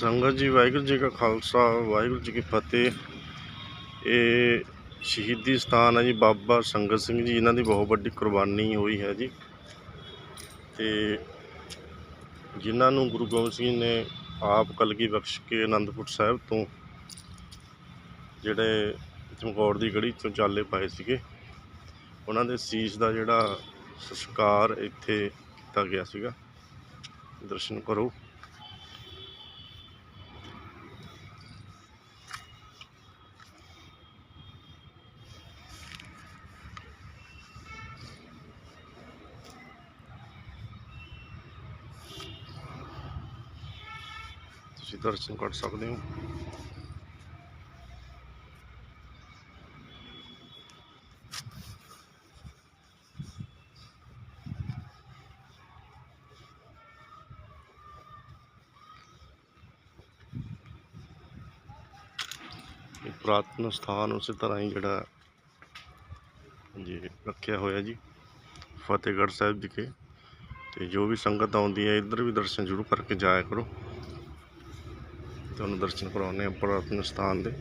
ਸੰਗਤ ਜੀ, ਵਾਹਿਗੁਰੂ ਜੀ ਕਾ ਖਾਲਸਾ, ਵਾਹਿਗੁਰੂ ਜੀ ਕੀ ਫਤਿਹ। ਇਹ ਸ਼ਹੀਦੀ ਸਥਾਨ ਹੈ ਜੀ, ਬਾਬਾ ਸੰਗਤ ਸਿੰਘ ਜੀ ਇਹਨਾਂ ਦੀ ਬਹੁਤ ਵੱਡੀ ਕੁਰਬਾਨੀ ਹੋਈ ਹੈ ਜੀ। ਤੇ ਜਿਨ੍ਹਾਂ ਨੂੰ ਗੁਰੂ ਗੋਬਿੰਦ ਸਿੰਘ ਨੇ ਆਪ ਕਲਗੀ ਬਖਸ਼ ਕੇ ਆਨੰਦਪੁਰ ਸਾਹਿਬ ਤੋਂ ਜਿਹੜੇ ਚਮਕੌਰ ਦੀ ਗੜੀ ਤੋਂ ਚਾਲੇ ਪਾਏ ਸੀਗੇ, ਉਹਨਾਂ ਦੇ ਸੀਸ ਦਾ ਜਿਹੜਾ ਸੰਸਕਾਰ ਇੱਥੇ ਕੀਤਾ ਗਿਆ ਸੀਗਾ। ਦਰਸ਼ਨ ਕਰੋ। ਤੁਸੀਂ ਦਰਸ਼ਨ ਕਰ ਸਕਦੇ ਹੋ। ਇਹ ਪੁਰਾਤਨ ਸਥਾਨ ਉਸੇ ਤਰ੍ਹਾਂ ਹੀ ਜਿਹੜਾ ਜੀ ਰੱਖਿਆ ਹੋਇਆ ਜੀ, ਫਤਿਹਗੜ੍ਹ ਸਾਹਿਬ ਵਿਖੇ। ਤੇ ਜੋ ਵੀ ਸੰਗਤ ਆਉਂਦੀ ਹੈ ਇੱਧਰ ਵੀ ਦਰਸ਼ਨ ਜ਼ਰੂਰ ਕਰਕੇ ਜਾਇਆ ਕਰੋ। ਤੁਹਾਨੂੰ ਦਰਸ਼ਨ ਕਰਾਉਂਦੇ ਹਾਂ ਪੁਰਾਤਨ ਸਥਾਨ ਦੇ।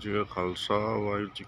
ਜੀ ਖਾਲਸਾ ਵਾਹਿਗੁਰੂ ਜੀ